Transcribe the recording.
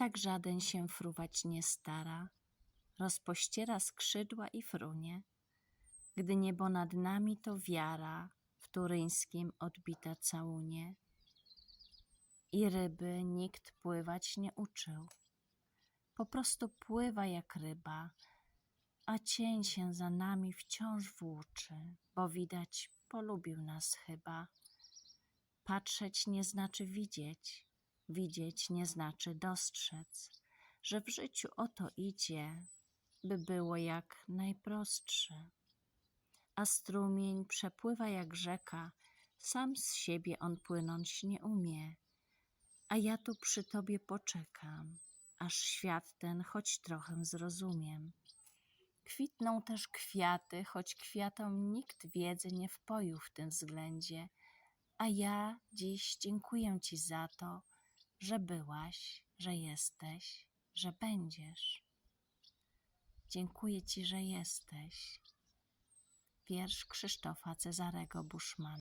tak żaden się fruwać nie stara, rozpościera skrzydła i frunie. Gdy niebo nad nami to wiara w turyńskim odbita całunie. I ryby nikt pływać nie uczył. Po prostu pływa jak ryba, a cień się za nami wciąż włóczy, bo widać polubił nas chyba. Patrzeć nie znaczy widzieć, widzieć nie znaczy dostrzec, że w życiu o to idzie, by było jak najprostsze. A strumień przepływa jak rzeka, sam z siebie on płynąć nie umie. A ja tu przy tobie poczekam, aż świat ten choć trochę zrozumiem. Kwitną też kwiaty, choć kwiatom nikt wiedzy nie wpoił w tym względzie, a ja dziś dziękuję Ci za to, że byłaś, że jesteś, że będziesz. Dziękuję Ci, że jesteś. Wiersz Krzysztofa Cezarego Buszmana.